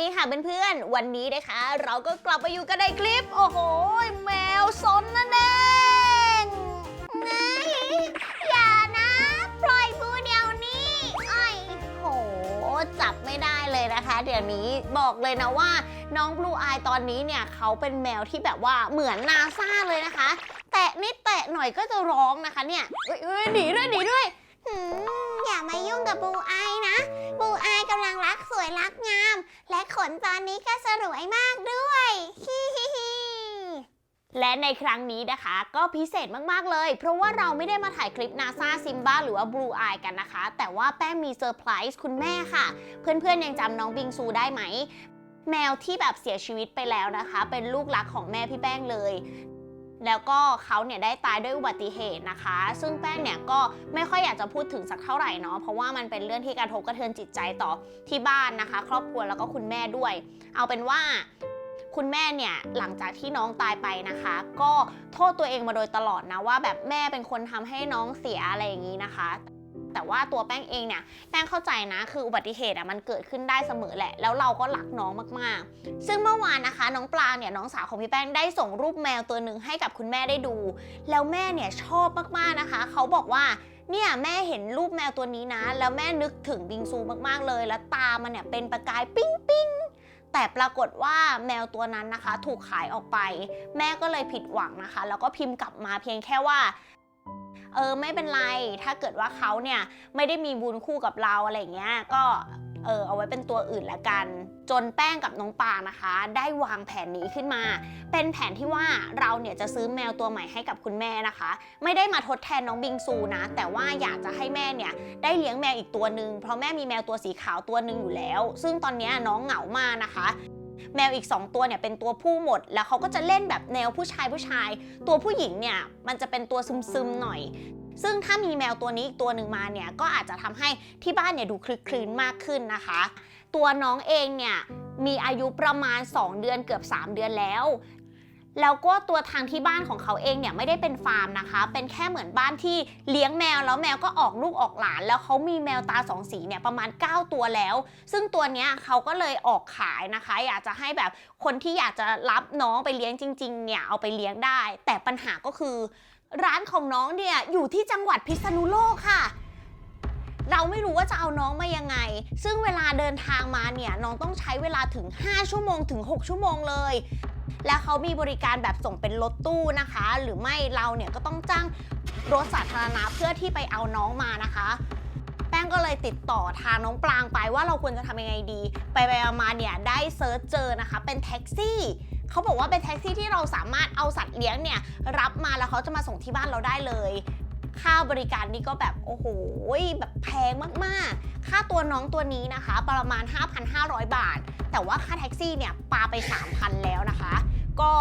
ดีค่ะเพื่อนๆ วันนี้นะคะ เราก็กลับมาอยู่กันในคลิป โอ้โห แมวซนนั่นเองไงอย่านะ ปล่อยมือเดียวนี้ไอ้โห จับไม่ได้เลยนะคะ เดี๋ยวนี้บอกเลยนะว่า น้องบลูอายตอนนี้เนี่ย เขาเป็นแมวที่แบบว่าเหมือนนาซาเลยนะคะ แตะนิดแตะหน่อยก็จะร้องนะคะเนี่ยเอ้ยหนีด้วยหนีด้วยอย่ามายุ่งกับบูอายนะ บูอายกำลัง กสวยรักงาม และขนตอนนี้ก็สวยมากด้วยฮิฮิฮิและในครั้งนี้นะคะ ก็พิเศษมาก ๆ เลย เพราะว่าเราไม่ได้มาถ่ายคลิปนาซาซิมบ้าหรือว่า Blue Eye กันนะคะ แต่ว่าแป้งมีเซอร์ไพรส์คุณแม่ค่ะ เพื่อนๆ ยังจำน้องบิงซูได้ไหม แมวที่แบบเสียชีวิตไปแล้วนะคะ เป็นลูกรักของแม่พี่แป้งเลย แล้วก็เขาเนี่ยได้ตายด้วยอุบัติเหตุนะคะ ซึ่งแป้งเนี่ยก็ไม่ค่อยอยากจะพูดถึงสักเท่าไหร่เนาะ เพราะว่ามันเป็นเรื่องที่กระทบกระเทือนจิตใจต่อที่บ้านนะคะ ครอบครัวแล้วก็คุณแม่ด้วย เอาเป็นว่าคุณแม่เนี่ยหลังจากที่น้องตายไปนะคะ ก็โทษตัวเองมาโดยตลอดนะว่าแบบแม่เป็นคนทำให้น้องเสียอะไรอย่างนี้นะคะ แต่ว่าตัวแป้งเองเนี่ยแป้งเข้าใจนะคืออุบัติเหตุอะมันเกิดขึ้นได้เสมอแหละ แล้วเราก็รักน้องมากๆ ซึ่งเมื่อวานนะคะ น้องปลางเนี่ยน้องสาวของพี่แป้งได้ส่งรูปแมวตัวหนึ่งให้กับคุณแม่ได้ดู แล้วแม่เนี่ยชอบมากๆนะคะ เขาบอกว่าเนี่ยแม่เห็นรูปแมวตัวนี้นะ แล้วแม่นึกถึงบิงซูมากๆเลย แล้วตามันเนี่ยเป็นประกายปิ้งปิ้งแต่ปรากฏว่าแมวตัวนั้นนะคะ ถูกขายออกไป แม่ก็เลยผิดหวังนะคะ แล้วก็พิมพ์กลับมาเพียงแค่ว่า เออไม่เป็นไร ถ้าเกิดว่าเขาเนี่ยไม่ได้มีบุญคู่กับเราอะไรเงี้ย ก็เออเอาไว้เป็นตัวอื่นละกัน จนแป้งกับน้องปางนะคะ ได้วางแผนนี้ขึ้นมา เป็นแผนที่ว่าเราเนี่ยจะซื้อแมวตัวใหม่ให้กับคุณแม่นะคะ ไม่ได้มาทดแทนน้องบิงซูนะ แต่ว่าอยากจะให้แม่เนี่ยได้เลี้ยงแมวอีกตัวหนึ่งเพราะแม่มีแมวตัวสีขาวตัวหนึ่งอยู่แล้ว ซึ่งตอนนี้น้องเหงามากนะคะ แมวอีก 2 ตัวเนี่ยเป็นตัวผู้หมด แล้วเขาก็จะเล่นแบบแนวผู้ชายผู้ชาย ตัวผู้หญิงเนี่ยมันจะเป็นตัวซึมๆหน่อย ซึ่งถ้ามีแมวตัวนี้อีกตัวหนึ่งมาเนี่ยก็อาจจะทำให้ที่บ้านเนี่ยดูคลึกคลื้นมากขึ้นนะคะ ตัวน้องเองเนี่ยมีอายุประมาณ 2 เดือนเกือบ 3 เดือนแล้ว แล้วก็ตัวทางที่บ้านของเขาเองเนี่ยไม่ได้เป็นฟาร์มนะคะ เป็นแค่เหมือนบ้านที่เลี้ยงแมวแล้วแมวก็ออกลูกออกหลาน แล้วเขามีแมวตาสองสีเนี่ยประมาณ 9 ตัวแล้ว ซึ่งตัวเนี้ยเขาก็เลยออกขายนะคะ อยากจะให้แบบคนที่อยากจะรับน้องไปเลี้ยงจริงๆเนี่ยเอาไปเลี้ยงได้ แต่ปัญหาก็คือ ร้านของน้องเนี่ยอยู่ที่จังหวัดพิษณุโลกค่ะ เราไม่รู้ว่าจะเอาน้องมายังไง ซึ่งเวลาเดินทางมาเนี่ยน้องต้องใช้เวลาถึง 5 ชั่วโมงถึง 6 ชั่วโมงเลย แล้วเขามีบริการแบบส่งเป็นรถตู้นะคะ หรือไม่เราเนี่ยก็ต้องจ้างรถสาธารณะเพื่อที่ไปเอาน้องมานะคะแป้งก็เลยติดต่อทางน้องปรางไปว่าเราควรจะทำยังไงดี ไปไปมาเนี่ยได้เซิร์ชเจอนะคะ เป็นแท็กซี่เขาบอกว่าเป็นแท็กซี่ที่เราสามารถเอาสัตว์เลี้ยงเนี่ยรับมาแล้วเขาจะมาส่งที่บ้านเราได้เลย ค่าบริการนี่ก็แบบโอ้โหแบบแพงมากๆ ค่าตัวน้องตัวนี้นะคะ ประมาณ 5,500 บาท แต่ว่าค่าแท็กซี่เนี่ยปาไป 3,000 แล้วนะคะ ก็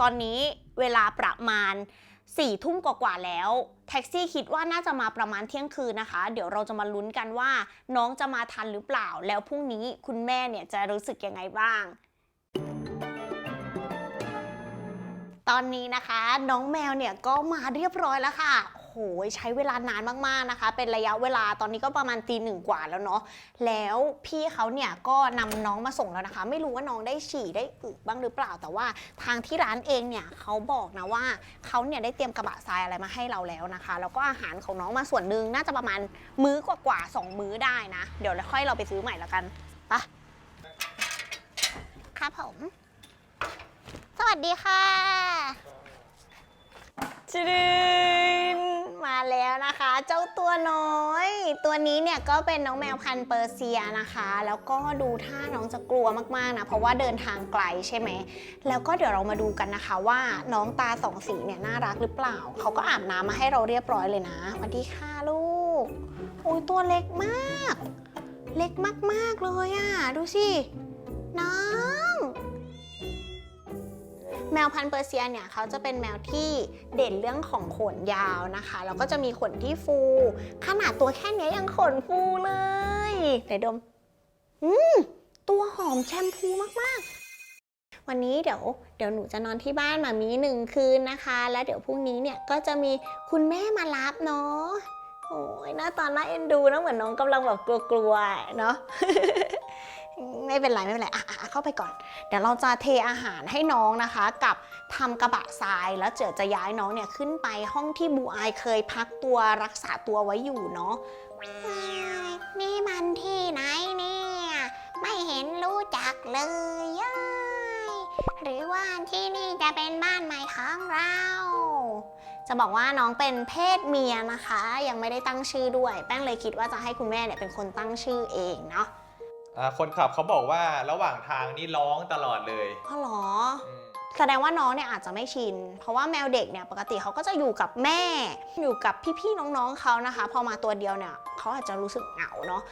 ตอนนี้เวลาประมาณ4ทุ่มกว่าๆแล้ว แท็กซี่คิดว่าน่าจะมาประมาณเที่ยงคืนนะคะ เดี๋ยวเราจะมาลุ้นกันว่า น้องจะมาทันหรือเปล่า แล้วพรุ่งนี้คุณแม่เนี่ยจะรู้สึกยังไงบ้าง ตอนนี้นะคะ น้องแมวเนี่ยก็มาเรียบร้อยแล้วค่ะ ใช้เวลานานมากๆนะคะ เป็นระยะเวลาตอนนี้ก็ประมาณตีหนึ่งกว่าแล้วเนาะแล้วพี่เขาเนี่ยก็นำน้องมาส่งแล้วนะคะ ไม่รู้ว่าน้องได้ฉี่ได้อึบ้างหรือเปล่า แต่ว่าทางที่ร้านเองเนี่ยเขาบอกนะว่าเขาเนี่ยได้เตรียมกระบะทรายอะไรมาให้เราแล้วนะคะ แล้วก็อาหารของน้องมาส่วนหนึ่งน่าจะประมาณมื้อกว่าๆสองมื้อได้นะ เดี๋ยวเราค่อยเราไปซื้อใหม่แล้วกันไปะครับผม สวัสดีค่ะจริน มาแล้วนะคะ เจ้าตัวน้อย ตัวนี้เนี่ยก็เป็นน้องแมวพันธุ์เปอร์เซียนะคะ แล้วก็ดูท่าน้องจะกลัวมากๆนะเพราะว่าเดินทางไกลใช่ไหม แล้วก็เดี๋ยวเรามาดูกันนะคะ ว่าน้องตาสองสีเนี่ยน่ารักหรือเปล่า เขาก็อาบน้ำมาให้เราเรียบร้อยเลยนะสวัสดีค่ะลูกโอ้ยตัวเล็กมาก เล็กมากๆเลยอะ่ะ ดูสิน้อง แมวพันธุ์เปอร์เซียเนี่ยเขาจะเป็นแมวที่เด่นเรื่องของขนยาวนะคะ แล้วก็จะมีขนที่ฟู ขนาดตัวแค่นี้ยังขนฟูเลยไหนดม อืม ตัวหอมแชมพูมาก ๆวันนี้เดี๋ยวเดี๋ยวหนูจะนอนที่บ้านมามีหนึ่งคืนนะคะ แล้วเดี๋ยวพรุ่งนี้เนี่ยก็จะมีคุณแม่มารับเนาะโอ้ยหน้าตาน่าเอ็นดูนะเหมือนน้องกำลังแบบกลัวๆเนาะ ไม่เป็นไรไม่เป็นไรอะอะอะเข้าไปก่อน เดี๋ยวเราจะเทอาหารให้น้องนะคะ กับทำกระบะทรายแล้วเจอจะย้ายน้องเนี่ยขึ้นไปห้องที่บูอายเคยพักตัวรักษาตัวไว้อยู่เนาะนี่มันที่ไหนเนี่ยไม่เห็นรู้จักเลยย้ายหรือว่าที่นี่จะเป็นบ้านใหม่ของเราจะบอกว่าน้องเป็นเพศเมียนะคะ ยังไม่ได้ตั้งชื่อด้วย แป้งเลยคิดว่าจะให้คุณแม่เนี่ยเป็นคนตั้งชื่อเองเนาะ อ่าคนขับเขาบอกว่าระหว่างทางนี่ร้องตลอดเลยอ๋อเหรอ อืมแสดงว่าน้องเนี่ยอาจจะไม่ชิน เพราะว่าแมวเด็กเนี่ยปกติเขาก็จะอยู่กับแม่ อยู่กับพี่ๆน้องๆเขานะคะ พอมาตัวเดียวเนี่ยเขาอาจจะรู้สึกเหงาเนาะ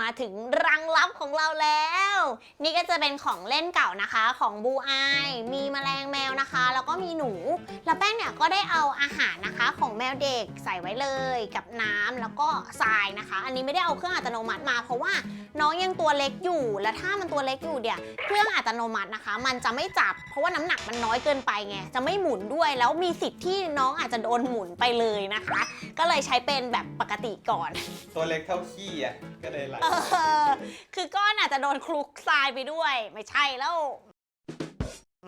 มาถึงรังลับของเราแล้ว นี่ก็จะเป็นของเล่นเก่านะคะของบูอายมีแมลงแมวนะคะ แล้วก็มีหนู แล้วแป้งเนี่ยก็ได้เอาอาหารนะคะ ของแมวเด็กใส่ไว้เลยกับน้ำแล้วก็ทรายนะคะ อันนี้ไม่ได้เอาเครื่องอัตโนมัติมา เพราะว่าน้องยังตัวเล็กอยู่ และถ้ามันตัวเล็กอยู่เนี่ยเครื่องอัตโนมัตินะคะ มันจะไม่จับ เพราะว่าน้ำหนักมันน้อยเกินไปไงจะไม่หมุนด้วย แล้วมีสิทธิ์ที่น้องอาจจะโดนหมุนไปเลยนะคะ ก็เลยใช้เป็นแบบปกติก่อน ตัวเล็กเท่าขี้อะก็เลยไหลเออ คือก้อนอาจจะโดนคลุกทรายไปด้วย ไม่ใช่แล้ว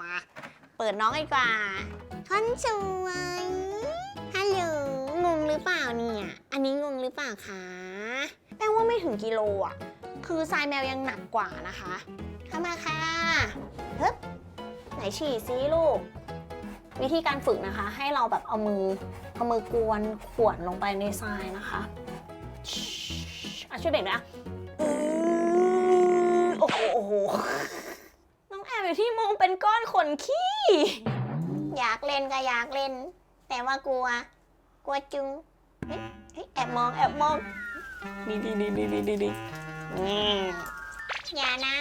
มา เปิดน้องดีกว่าคนสวยฮัลโหลงงหรือเปล่าเนี่ย อันนี้งงหรือเปล่าคะแป้งว่าไม่ถึงกิโลอะ คือทรายแมวยังหนักกว่านะคะ เข้ามาค่ะเฮ้ยไหนฉี่ซิลูก วิธีการฝึกนะคะ ให้เราแบบเอามือ เอามือกวนขวนลงไปในทรายนะคะชิอะช่วยเบ่งด้วยอะ น้องแอบอยู่ที่มองเป็นก้อนขนขี้ อยากเล่นก็อยากเล่น แต่ว่ากลัว กลัวจุงเฮ้ยเฮ้ยแอบมองแอบมองนี่นี่นี่นี่นี่นี่นี่อย่านะ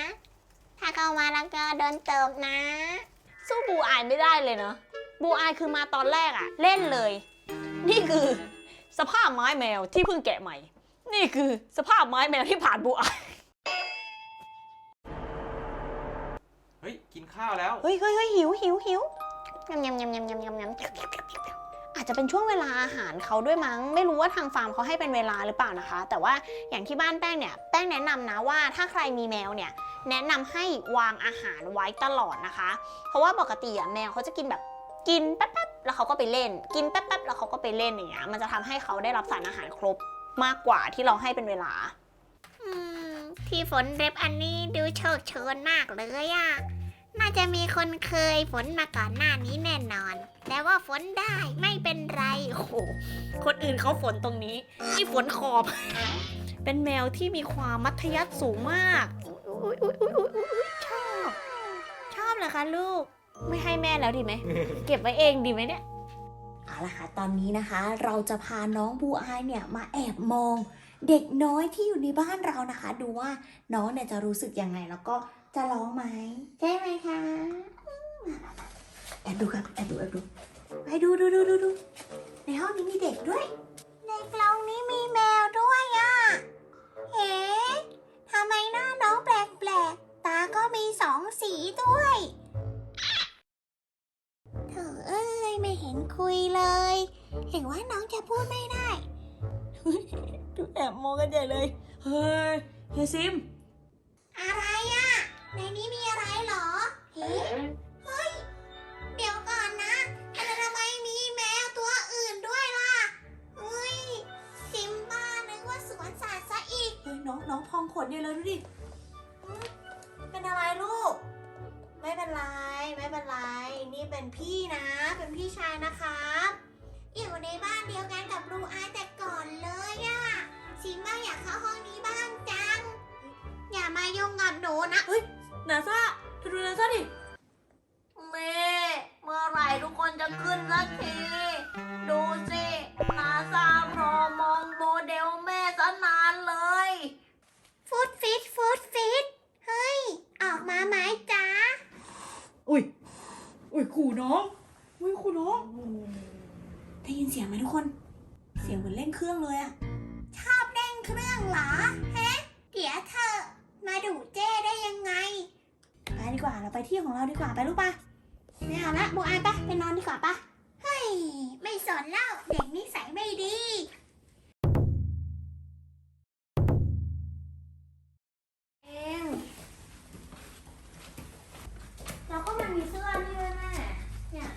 ถ้าเข้ามาแล้วก็โดนเติบนะ สู้บูอายไม่ได้เลยเนาะบูอายคือมาตอนแรกอะเล่นเลย นี่คือ สภาพไม้แมวที่เพิ่งแกะใหม่ นี่คือสภาพไม้แมวที่ผ่านบูอาย ฮ้ย กินข้าวแล้ว เฮ้ยเฮ้ยเฮ้ยหิวหิวหิวยำยำยำยำยำยำยำอาจจะเป็นช่วงเวลาอาหารเขาด้วยมั้ง ไม่รู้ว่าทางฟาร์มเขาให้เป็นเวลาหรือเปล่านะคะ แต่ว่าอย่างที่บ้านแป้งเนี่ย แป้งแนะนำนะว่าถ้าใครมีแมวเนี่ย แนะนำให้วางอาหารไว้ตลอดนะคะ เพราะว่าปกติอะแมวเขาจะกินแบบกินแป๊บๆแล้วเขาก็ไปเล่น กินแป๊บๆแล้วเขาก็ไปเล่นอย่างเงี้ย มันจะทำให้เขาได้รับสารอาหารครบมากกว่าที่เราให้เป็นเวลาอืมที่ฝนเร็บอันนี้ดูโชคโชนมากเลยอะ น่าจะมีคนเคยฝนมาก่อนหน้านี้แน่นอน แต่ว่าฝนได้ไม่เป็นไรโอ้โหคนอื่นเขาฝนตรงนี้นี่ฝนขอบ เป็นแมวที่มีความมัธยัสถ์สูงมากอุ๊ยอุ๊ยอุ๊ยอุ๊ยอุ๊ยอุ๊ยชอบ ชอบเหรอคะลูก ไม่ให้แม่แล้วดีไหม เก็บไว้เองดีไหมเนี่ย เอาละค่ะตอนนี้นะคะ เราจะพาน้องบูอายเนี่ยมาแอบมอง เด็กน้อยที่อยู่ในบ้านเรานะคะ ดูว่าน้องเนี่ยจะรู้สึกยังไงแล้วก็ จะร้องไหมใช่ไหมคะอืมแอบดูครับแอบดูแอบดูไปดูดูดูดูดูในห้องนี้มีเด็กด้วย ในกล่องนี้มีแมวด้วยอะเฮ้ทำไมหน้าน้องแปลกๆตาก็มีสองสีด้วยเธอเอ้ยไม่เห็นคุยเลย เห็นว่าน้องจะพูดไม่ได้ดูแอบมองกันใหญ่เลย เฮ้ยเฮียซิม อะไรอะ ในนี้มีอะไรเหรอเฮ้เฮ้ย เดี๋ยวก่อนนะแต่ทำไมมีแมวตัวอื่นด้วยล่ะเฮ้ย ซิมบ้านึกว่าสวนสัตว์ซะอีกเฮ้ยน้องน้องพองขนเนี่ยเลยดูดิอืมเป็นอะไรลูก ไม่เป็นไร ไม่เป็นไร นี่เป็นพี่นะ เป็นพี่ชายนะครับอยู่ในบ้านเดียวกันกับบลูอายแต่ก่อนเลยอะซิมบ้าอยากเข้าห้องนี้บ้างจัง อย่ามายุ่งกับหนูนะ นาซาเธอดูนาซาดิแม่เมื่อไหร่ทุกคนจะขึ้นสักที ดูสินาซารอมองโมเดลแม่ซะนานเลย ฟุตฟิตฟุตฟิตเฮ้ย ออกมาไหมจ๊ะ อุ้ย อุ้ยขู่น้อง อุ้ยขู่น้องได้ยินเสียงไหมทุกคน เสียงเหมือนเล่นเครื่องเลยอะชอบเล่นเครื่องเหรอฮะเดี๋ยวเธอะมาดูเจ้ได้ยังไงไป ดีกว่า เราไปที่ของเราดีกว่าไปรู้ปะไม่เอาละโมอานปะไปนอนดีกว่าปะเฮ้ย ไม่สนแล้วเด็กนิสัยไม่ดี เองแล้วก็มันมีเสื้อนี่ด้วยแม่เนี่ย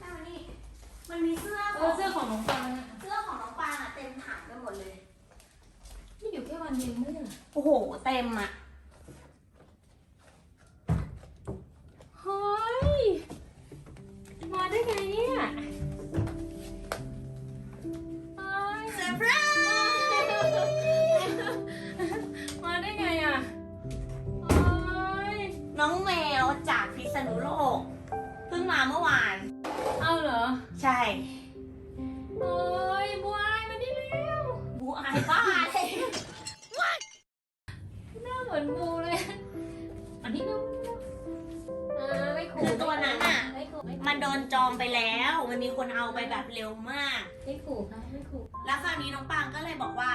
เอานี้มันมีเสื้อขเองเสื้อของน้องปังเสื้อของน้องปางอะเต็มถังไปหมดเลย นี่อยู่แค่วันเดียวไม่ใช่เอโอ้โห เต็มอะ ษณุโลกเพิ่งมาเมื่อวาน เอาเหรอ ใช่เฮ้ยบัวอายมาได้แล้วบูอายบ้าเลยหน้าเหมือนบูเลยอันนี้ดูอ่าไม่ขู่คือตัวนั้นอะไม่ขู่ไม่ขู่มันโดนจองไปแล้ว มันมีคนเอาไปแบบเร็วมาก ไม่ขู่ค่ะไม่ขู่แล้วคราวนี้น้องปางก็เลยบอกว่า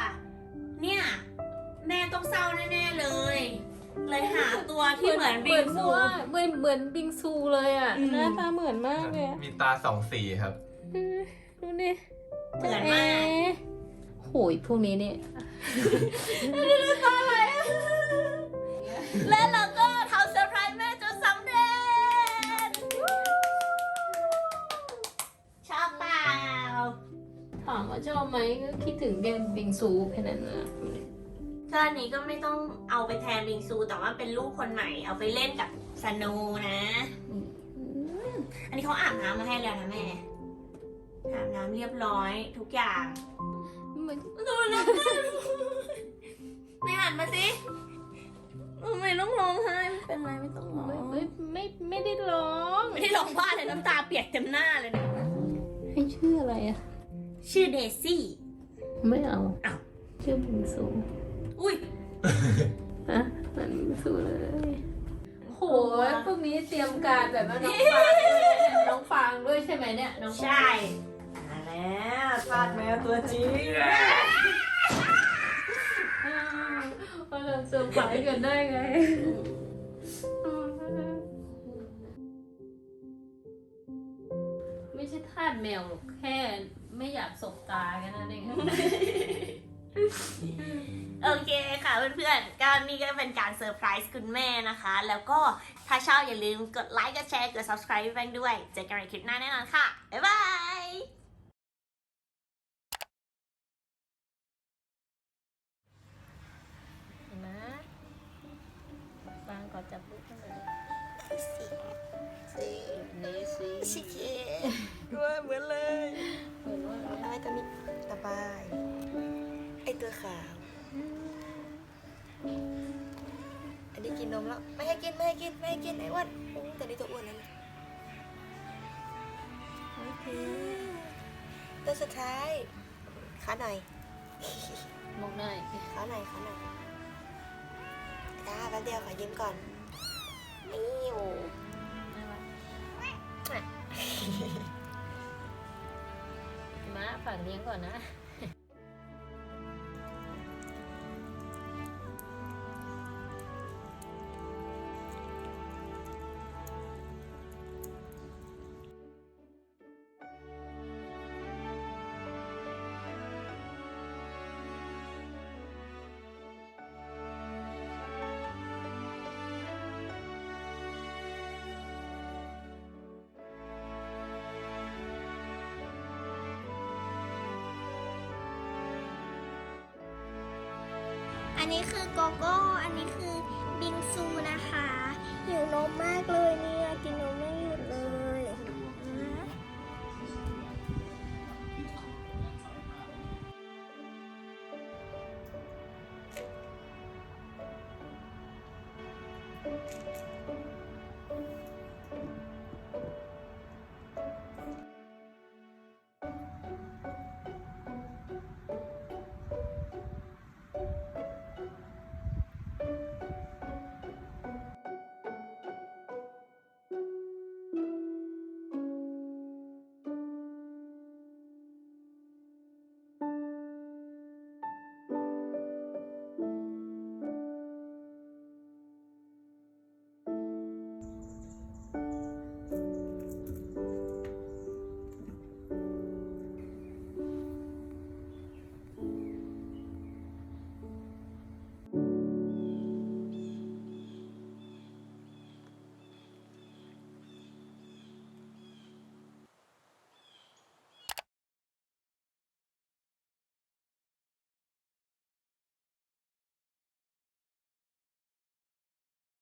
เนี่ย แม่ต้องเศร้าแน่ๆเลย เลยหาตัวที่เหมือนบิงซูเหมือนเหมือนบิงซูเลยอะอืมหน้าตาเหมือนมากเลยอะมีตาสองสีครับอืมดูดิเหมือนมากโหยพวกนี้เนี่ยและเราก็ทำเซอร์ไพรส์แม่จนสำเร็จ ชอบเปล่าถามว่าชอบไหมก็คิดถึงเกมบิงซูแค่นั้นนะ ก็อันนี้ก็ไม่ต้องเอาไปแทนบิงซู แต่ว่าเป็นลูกคนใหม่เอาไปเล่นกับสโนว์นะอันนี้เขาอาบน้ำมาให้แล้วนะแม่อาบน้ำเรียบร้อยทุกอย่างเหมือนดูนะไม่หันมาสิไม่ต้องร้องไห้ไม่เป็นไรไม่ต้องร้องไม่ไม่ไม่ไม่ได้ร้องไม่ได้ร้องบ้าเลยน้ำตาเปียกเต็มหน้าเลยนะให้ชื่ออะไรอะชื่อเดซี่ ไม่เอาอ้าวชื่อบิงซู อุ้ยฮะเหมือนบิงซูเลยโหยพวกนี้เตรียมการแบบว่าน้องฟางด้วยนะน้องฟางด้วยใช่ไหมเนี่ยน้องฟางใช่มาแล้วทาดแมวตัวจริงอ้าวเราเซอร์ไพรส์กันได้ไงไม่ใช่ทาสแมวหรอกแค่ไม่อยากสบตาแค่นั้นเอง โอเคค่ะเพื่อนๆก็นี่ก็เป็นการเซอร์ไพรส์คุณแม่นะคะ แล้วก็ถ้าชอบอย่าลืมกดไลค์กดแชร์กด subscribe ให้แบงค์ด้วย เจอกันในคลิปหน้าแน่นอนค่ะ บ๊ายบายเห็นไหมฟางก็จับลูกขึ้นมาสินี่สิชิคด้วยเหมือนเลย กินไม่ให้กินไม่ให้กินไอ้อ้วนโอ้แต่นี่ตัวอ้วนนั่นแหละโอเคตัวสุดท้ายขาหน่อยมองได้ขาหน่อยขาหน่อยจ้าแป๊บเดียวขอยิ้มก่อนนี่โอ้น่ารักม้าฝากเลี้ยงก่อนนะ นนี้คือโกโก้ อันนี้คือบิงซูนะคะ หิวนมมากเลยเนี่